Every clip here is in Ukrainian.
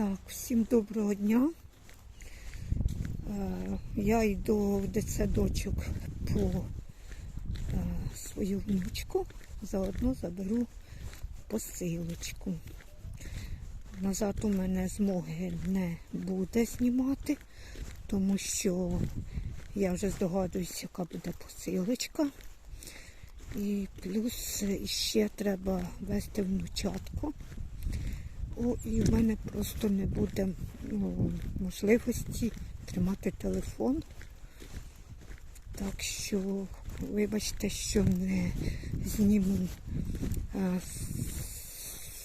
Так, всім доброго дня. Е, Я йду в дитсадочок по е, свою внучку, заодно заберу посилочку. Назад у мене змоги не буде знімати, тому що я вже здогадуюся, яка буде посилочка. І плюс ще треба вести внучатку. О, і в мене просто не буде ну, можливості тримати телефон. Так що, вибачте, що не зніму а,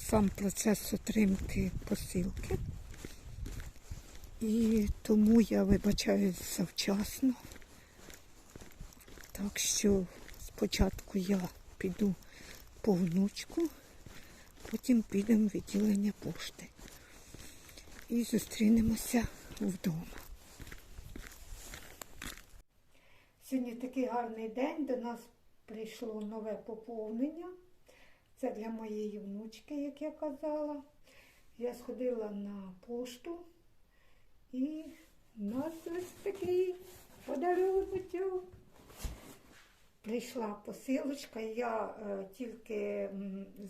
сам процес отримки посилки. І тому я вибачаюсь завчасно. Так що спочатку я піду по внучку. Потім підемо в відділення пошти. І зустрінемося вдома. Сьогодні такий гарний день. До нас прийшло нове поповнення. Це для моєї внучки, як я казала. Я сходила на пошту і у нас ось такий подарунок. Прийшла посилочка, я е, тільки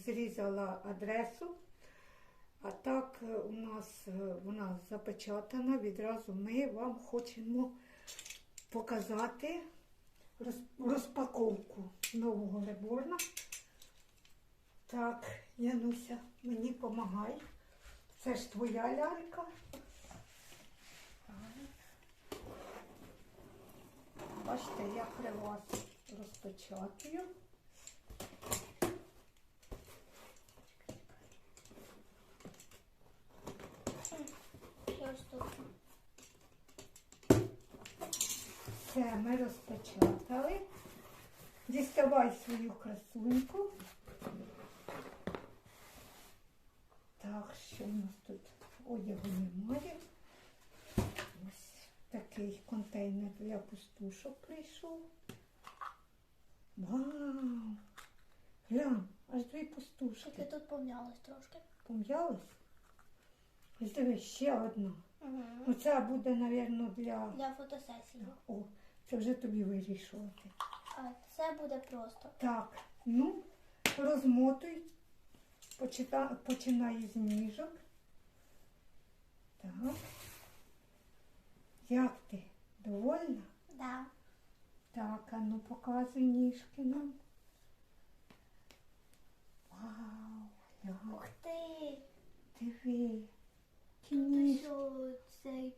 зрізала адресу, а так е, у нас е, вона запечатана. Відразу ми вам хочемо показати роз- розпаковку нового реборна. Так, Януся, мені допомагай. Це ж твоя лялька. Бачите, я при розпечатую. Все, ми розпечатали. Діставай свою красуньку. Так, що у нас тут одягу немає. Ось такий контейнер для пустушок прийшов. Вау! Глянь, аж дві пустушки. Тільки тут помнялось трошки. Пом'ялись? Ось дивись, ще одна. Угу. Оця буде, мабуть, для. Для фотосесії. О, це вже тобі вирішувати. А це буде просто. Так, ну, розмотуй. Почита... Починай з ніжок. Так. Як ти? Довольна? Да. Так, а ну показуй ніжки нам. Вау, як Ух ти! диви. Ті Тут ніжки. ось цей,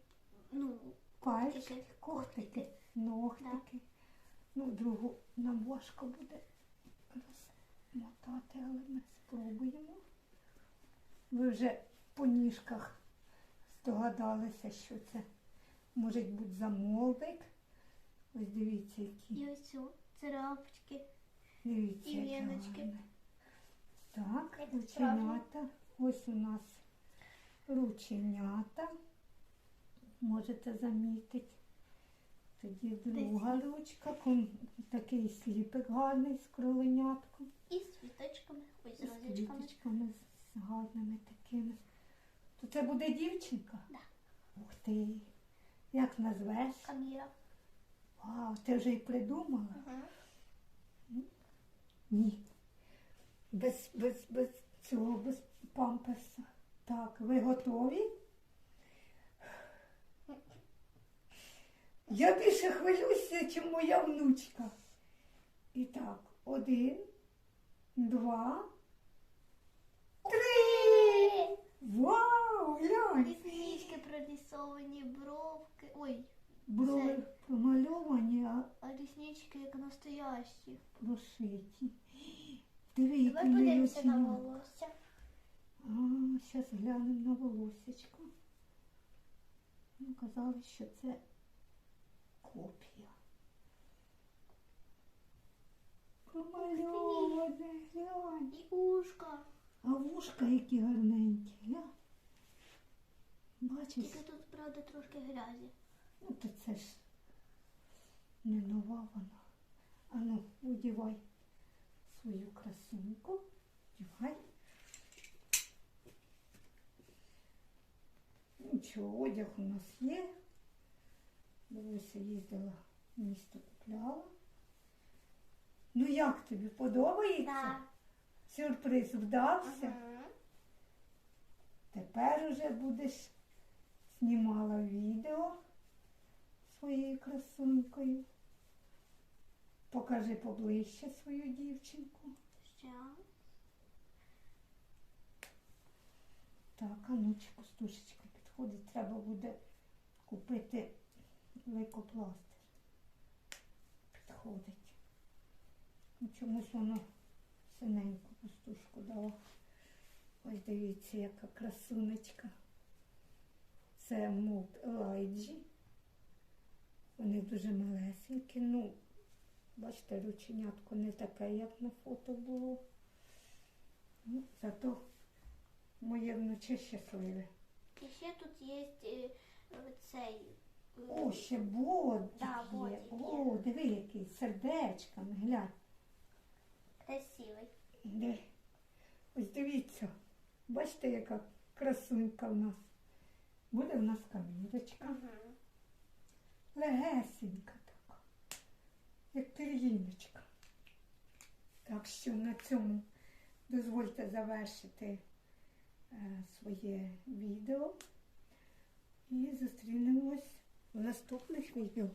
ну, Пальчики, когтики, ногтики. Ну, другу нам важко буде розмотати, але ми спробуємо. Ви вже по ніжках здогадалися, що це може бути замовник. Ось дивіться, які. і ось царапочки. Дивіться, і віночки. Так, Як рученята. Ось у нас рученята. Можете замітити. Тоді друга ручка, такий сліпик гарний з кроленятком. І з квіточками. Ось з З квіточками з гарними такими. То це буде дівчинка? Да. Ух ти. Як назвеш? Каміра. Вау, ти вже й придумала? Угу. Ні. Без, без, без цього, без памперса. Так, ви готові? Я більше хвилююся, ніж моя внучка. І так, один, два, три. Вау, глянь! Ріснички прорисовані, бровки. Ой, Брови промальовані, а а ріснички як настоящі. прошиті. Диви, які Давай подивимося на волосся. А, зараз глянемо на волосечко. Ну, казали, що це копія. Промальоване, глянь. І ушка. А вушка які гарненькі, глянь. Бачиш, Тільки тут, правда, трошки грязі. Ну то це ж не нова вона. А ну, одівай свою красуньку. Одівай. нічого, одяг у нас є. Бабуся їздила місто купляла. Ну як тобі подобається? Да. Сюрприз вдався. Мгм. Тепер уже будеш знімала відео своєю красунькою. Покажи поближче свою дівчинку. Ще. Так, а ну чи костушечка підходить. Треба буде купити лейкопластир. Підходить. Ну, чомусь воно синеньку пустушку дала. Ось дивіться, яка красунечка. Це мод лайджі. Вони дуже малесенькі. Ну, бачите, рученятко не таке, як на фото було. Ну, зато моє вночі щасливе. І ще тут є е, цей. е, О, ще бодик Да, є. бодик є. О, диви, який сердечками, глянь. красивий. Де? Ось дивіться. Бачите, яка красунька в нас. Буде в нас камірочка. Мгм. Легесенька така. Як пір'їночка. Так що на цьому дозвольте завершити е, своє відео. І зустрінемось в наступних відео.